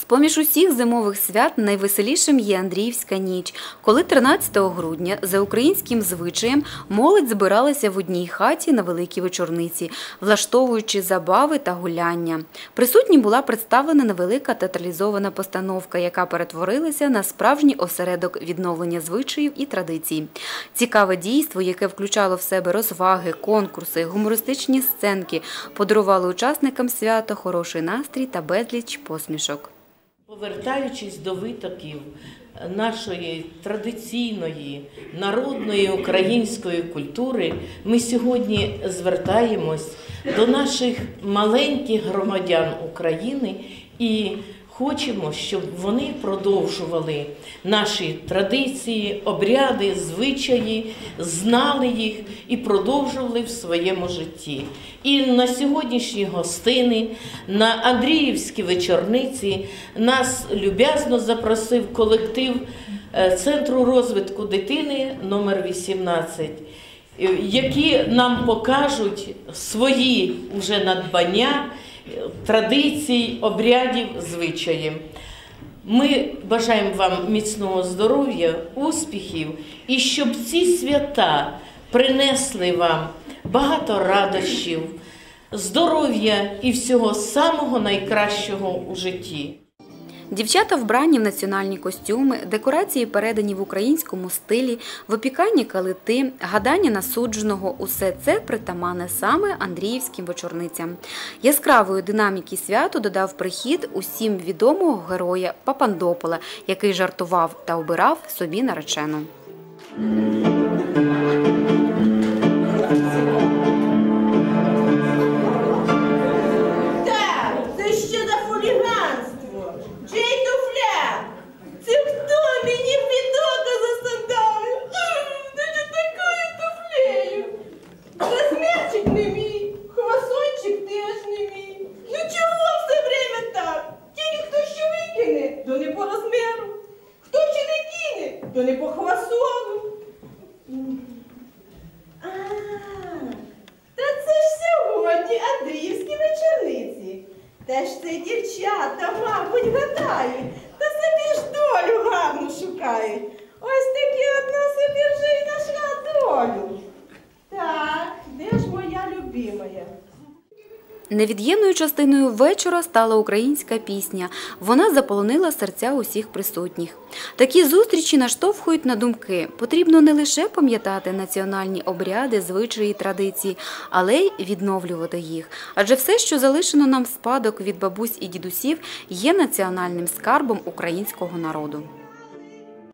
З-поміж усіх зимових свят найвеселішим є Андріївська ніч, коли 13 грудня за українським звичаєм молодь збиралася в одній хаті на великій вечорниці, влаштовуючи забави та гуляння. Присутні була представлена невелика театралізована постановка, яка перетворилася на справжній осередок відновлення звичаїв і традицій. Цікаве дійство, яке включало в себе розваги, конкурси, гумористичні сценки, подарувало учасникам свята хороший настрій та безліч посмішок. Повертаючись до витоків нашої традиційної народної української культури, ми сьогодні звертаємось до наших маленьких громадян України і хочемо, щоб вони продовжували наші традиції, обряди, звичаї, знали їх і продовжували в своєму житті. І на сьогоднішні гостини, на Андріївські вечорниці нас люб'язно запросив колектив е, Центру розвитку дитини номер 18 е, які нам покажуть свої вже надбання, традицій, обрядів, звичаїв. Ми бажаємо вам міцного здоров'я, успіхів і щоб ці свята принесли вам багато радощів, здоров'я і всього самого найкращого у житті. Дівчата вбрані в національні костюми, декорації передані в українському стилі, випікання калити, гадання насудженого – усе це притаманне саме Андріївським вечорницям. Яскравої динаміки святу додав прихід усім відомого героя Папандопола, який жартував та обирав собі наречену. То не по. А, та це ж сьогодні Андріївські вечорниці. Та ж це дівчата, мабуть, гадають, та собі ж долю гарну шукають. Ось таки одна собі вже й нашла долю. Так, де ж моя любимая? Невід'ємною частиною вечора стала українська пісня. Вона заполонила серця усіх присутніх. Такі зустрічі наштовхують на думки. Потрібно не лише пам'ятати національні обряди, звичаї, традиції, але й відновлювати їх. Адже все, що залишено нам в спадок від бабусь і дідусів, є національним скарбом українського народу.